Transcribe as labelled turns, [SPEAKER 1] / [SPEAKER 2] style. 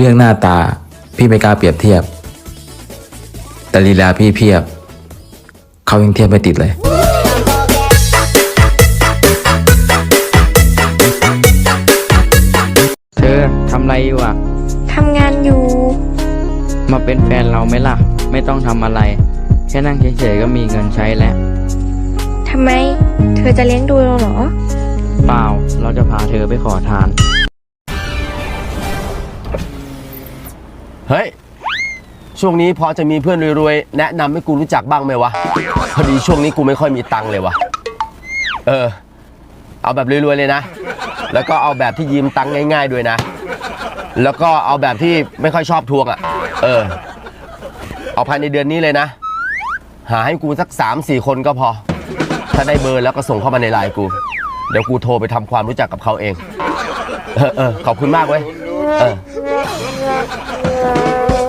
[SPEAKER 1] เรื่องหน้าตาพี่ไม่กล้าเปรียบเทียบ แต่ลีลาพี่เพียบ เขายังเทียบไม่ติดเลย
[SPEAKER 2] เธอทำอะไรอยู่อะ
[SPEAKER 3] ทำงานอยู่
[SPEAKER 2] มาเป็นแฟนเราไหมล่ะ ไม่ต้องทำอะไร แค่นั่งเฉยๆก็มีเงินใช้แล้ว
[SPEAKER 3] ทำไม เธอจะเลี้ยงดูเราเหรอ
[SPEAKER 2] เปล่า เราจะพาเธอไปขอทาน
[SPEAKER 4] เฮ้ย ช่วงนี้พอจะมีเพื่อนรวยๆ แนะนำให้กูรู้จักบ้างไหมวะ พอดีช่วงนี้กูไม่ค่อยมีตังค์เลยวะเออ เอาแบบรวยๆเลยนะ แล้วก็เอาแบบที่ยืมตังค์ง่าย ๆ ด้วยนะ แล้วก็เอาแบบที่ไม่ค่อยชอบทวงอะ เออ เอาภายในเดือนนี้เลยนะ หาให้กูสัก3ามสี่คนก็พอ ถ้าได้เบอร์แล้วก็ส่งเข้ามาในไลน์กู เดี๋ยวกูโทรไปทำความรู้จักกับเขาเอง เออเออขอบคุณมากเว้ย เออ